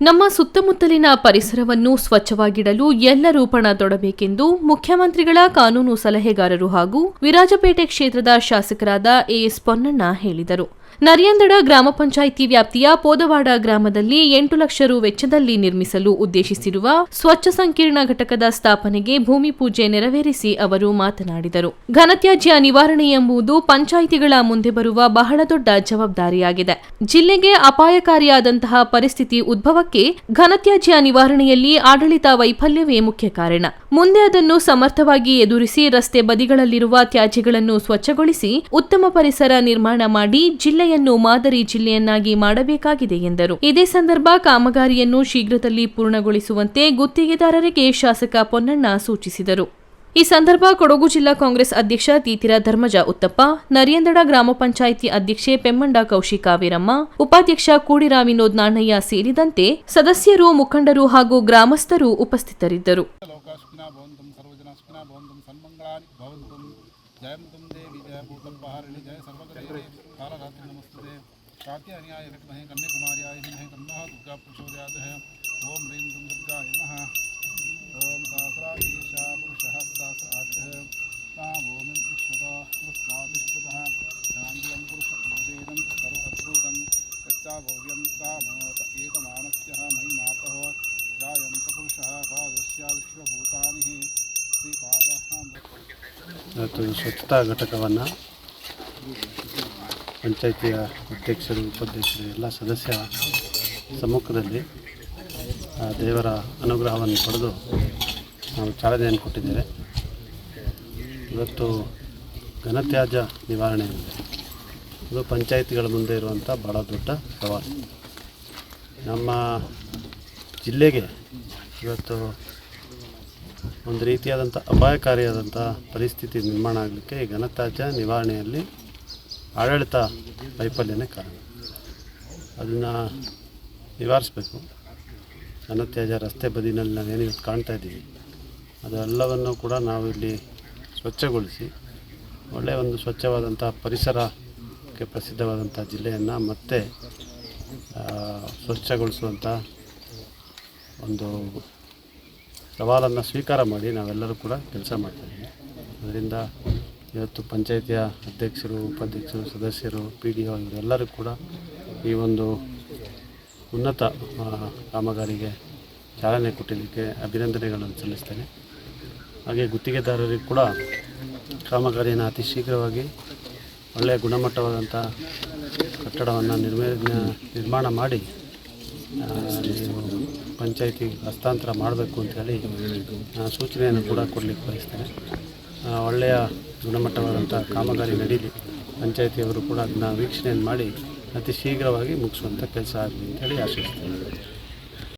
ನಮ್ಮ ಸುತ್ತಮುತ್ತಲಿನ ಪರಿಸರವನ್ನು ಸ್ವಚ್ಛವಾಗಿಡಲು ಎಲ್ಲರೂ ಪಣ ತೊಡಬೇಕೆಂದು ಮುಖ್ಯಮಂತ್ರಿಗಳ ಕಾನೂನು ಸಲಹೆಗಾರರು ಹಾಗೂ ವಿರಾಜಪೇಟೆ ಕ್ಷೇತ್ರದ ಶಾಸಕರಾದ ಎಎಸ್ ಪೊನ್ನಣ್ಣ ಹೇಳಿದರು. ನರಿಯಂದಡ ಗ್ರಾಮ ಪಂಚಾಯಿತಿ ವ್ಯಾಪ್ತಿಯ ಪೋದವಾಡ ಗ್ರಾಮದಲ್ಲಿ ಎಂಟು ಲಕ್ಷ ರು ವೆಚ್ಚದಲ್ಲಿ ನಿರ್ಮಿಸಲು ಉದ್ದೇಶಿಸಿರುವ ಸ್ವಚ್ಛ ಸಂಕೀರ್ಣ ಘಟಕದ ಸ್ಥಾಪನೆಗೆ ಭೂಮಿ ಪೂಜೆ ನೆರವೇರಿಸಿ ಅವರು ಮಾತನಾಡಿದರು. ಘನತ್ಯಾಜ್ಯ ನಿವಾರಣೆ ಎಂಬುದು ಪಂಚಾಯಿತಿಗಳ ಮುಂದೆ ಬರುವ ಬಹಳ ದೊಡ್ಡ ಜವಾಬ್ದಾರಿಯಾಗಿದೆ. ಜಿಲ್ಲೆಗೆ ಅಪಾಯಕಾರಿಯಾದಂತಹ ಪರಿಸ್ಥಿತಿ ಉದ್ಭವಕ್ಕೆ ಘನತ್ಯಾಜ್ಯ ನಿವಾರಣೆಯಲ್ಲಿ ಆಡಳಿತ ವೈಫಲ್ಯವೇ ಮುಖ್ಯ ಕಾರಣ. ಮುಂದೆ ಅದನ್ನು ಸಮರ್ಥವಾಗಿ ಎದುರಿಸಿ ರಸ್ತೆ ಬದಿಗಳಲ್ಲಿರುವ ತ್ಯಾಜ್ಯಗಳನ್ನು ಸ್ವಚ್ಛಗೊಳಿಸಿ ಉತ್ತಮ ಪರಿಸರ ನಿರ್ಮಾಣ ಮಾಡಿ ಜಿಲ್ಲೆಯನ್ನು ಮಾದರಿ ಜಿಲ್ಲೆಯನ್ನಾಗಿ ಮಾಡಬೇಕಾಗಿದೆ ಎಂದರು. ಇದೇ ಸಂದರ್ಭ ಕಾಮಗಾರಿಯನ್ನು ಶೀಘ್ರದಲ್ಲಿ ಪೂರ್ಣಗೊಳಿಸುವಂತೆ ಗುತ್ತಿಗೆದಾರರಿಗೆ ಶಾಸಕ ಪೊನ್ನಣ್ಣ ಸೂಚಿಸಿದರು. ಈ ಸಂದರ್ಭ ಕೊಡಗು ಜಿಲ್ಲಾ ಕಾಂಗ್ರೆಸ್ ಅಧ್ಯಕ್ಷ ತೀತಿರ ಧರ್ಮಜ ಉತ್ತಪ್ಪ, ನರಿಯಂದಡ ಗ್ರಾಮ ಪಂಚಾಯಿತಿ ಅಧ್ಯಕ್ಷೆ ಪೆಮ್ಮಂಡ ಕೌಶಿ ವೀರಮ್ಮ ಉಪಾಧ್ಯಕ್ಷ ಕೂಡಿರಾ ವಿನೋದ್ ನಾಣಯ್ಯ ಸೇರಿದಂತೆ ಸದಸ್ಯರು, ಮುಖಂಡರು ಹಾಗೂ ಗ್ರಾಮಸ್ಥರು ಉಪಸ್ಥಿತರಿದ್ದರು. जयं तुम देवी जय भूतलपहारिणि जय सर्वगदे कालरात्रि नमस्ते कात्यार्याय विमहे कन्याकुमार्याय विद्महे तन्नः दुर्गा प्रचोदयादः ॐ ह्रीं दुं दुर्गाय नमः। ॐ सहस्राधीशा पुरुषः सहस्राक्षः सामोमिं विश्वताविश्वतः शान्तिं पुरुषवेदं सर्वभूतं यच्चाभव्यं सामोत एकमानस्यः मयि मातः जायन्त पुरुषः पादस्या ಇವತ್ತು ಸ್ವಚ್ಛತಾ ಘಟಕವನ್ನು ಪಂಚಾಯಿತಿಯ ಅಧ್ಯಕ್ಷರು, ಉಪಾಧ್ಯಕ್ಷರು, ಎಲ್ಲ ಸದಸ್ಯ ಸಮ್ಮುಖದಲ್ಲಿ, ಆ, ದೇವರ ಅನುಗ್ರಹವನ್ನು ಪಡೆದು ನಾವು ಚಾಲನೆಯನ್ನು ಕೊಟ್ಟಿದ್ದೇವೆ. ಇವತ್ತು ಘನತ್ಯಾಜ್ಯ ನಿವಾರಣೆ ಇದು. ಪಂಚಾಯಿತಿಗಳ ಮುಂದೆ ಇರುವಂಥ ಭಾಳ ದೊಡ್ಡ ಸವಾಲು. ನಮ್ಮ ಜಿಲ್ಲೆಗೆ ಇವತ್ತು ಒಂದು ರೀತಿಯಾದಂಥ ಅಪಾಯಕಾರಿಯಾದಂಥ ಪರಿಸ್ಥಿತಿ ನಿರ್ಮಾಣ ಆಗಲಿಕ್ಕೆ ಈ ಘನತ್ಯಾಜ್ಯ ನಿವಾರಣೆಯಲ್ಲಿ ಆಡಳಿತ ವೈಫಲ್ಯನೇ ಕಾರಣ. ಅದನ್ನು ನಿವಾರಿಸಬೇಕು. ಘನತ್ಯಾಜ್ಯ ರಸ್ತೆ ಬದಿನಲ್ಲಿ ನಾವು ಇವತ್ತು ಕಾಣ್ತಾ ಇದ್ದೀವಿ. ಅದೆಲ್ಲವನ್ನು ಕೂಡ ನಾವು ಇಲ್ಲಿ ಸ್ವಚ್ಛಗೊಳಿಸಿ ಒಳ್ಳೆಯ ಒಂದು ಸ್ವಚ್ಛವಾದಂಥ ಪರಿಸರಕ್ಕೆ ಪ್ರಸಿದ್ಧವಾದಂಥ ಜಿಲ್ಲೆಯನ್ನು ಮತ್ತೆ ಸ್ವಚ್ಛಗೊಳಿಸುವಂಥ ಒಂದು ಸವಾಲನ್ನು ಸ್ವೀಕಾರ ಮಾಡಿ ನಾವೆಲ್ಲರೂ ಕೂಡ ಕೆಲಸ ಮಾಡ್ತಾಯಿದ್ದೀವಿ ಅದರಿಂದ ಇವತ್ತು ಪಂಚಾಯಿತಿಯ ಅಧ್ಯಕ್ಷರು, ಉಪಾಧ್ಯಕ್ಷರು, ಸದಸ್ಯರು, ಪಿ ಡಿ ಒ ಇವರೆಲ್ಲರೂ ಕೂಡ ಈ ಒಂದು ಉನ್ನತ ಕಾಮಗಾರಿಗೆ ಚಾಲನೆ ಕೊಟ್ಟಿದ್ದಕ್ಕೆ ಅಭಿನಂದನೆಗಳನ್ನು ಸಲ್ಲಿಸ್ತೇನೆ. ಹಾಗೆ ಗುತ್ತಿಗೆದಾರರಿಗೆ ಕೂಡ ಕಾಮಗಾರಿಯನ್ನು ಅತಿ ಶೀಘ್ರವಾಗಿ ಒಳ್ಳೆಯ ಗುಣಮಟ್ಟವಾದಂಥ ಕಟ್ಟಡವನ್ನು ನಿರ್ಮ ನಿರ್ಮಾಣ ಮಾಡಿ ಪಂಚಾಯತಿಗೆ ಹಸ್ತಾಂತರ ಮಾಡಬೇಕು ಅಂತೇಳಿ ನಾನು ಸೂಚನೆಯನ್ನು ಕೂಡ ಕೊಡಲಿಕ್ಕೆ ಬಯಸ್ತೇನೆ. ಒಳ್ಳೆಯ ಗುಣಮಟ್ಟವಾದಂಥ ಕಾಮಗಾರಿ ನಡೀಲಿ. ಪಂಚಾಯಿತಿಯವರು ಕೂಡ ಅದನ್ನ ವೀಕ್ಷಣೆಯನ್ನು ಮಾಡಿ ಅತಿ ಶೀಘ್ರವಾಗಿ ಮುಗಿಸುವಂಥ ಕೆಲಸ ಆಗಲಿ ಅಂತೇಳಿ ಆಶಿಸ್ತೇನೆ.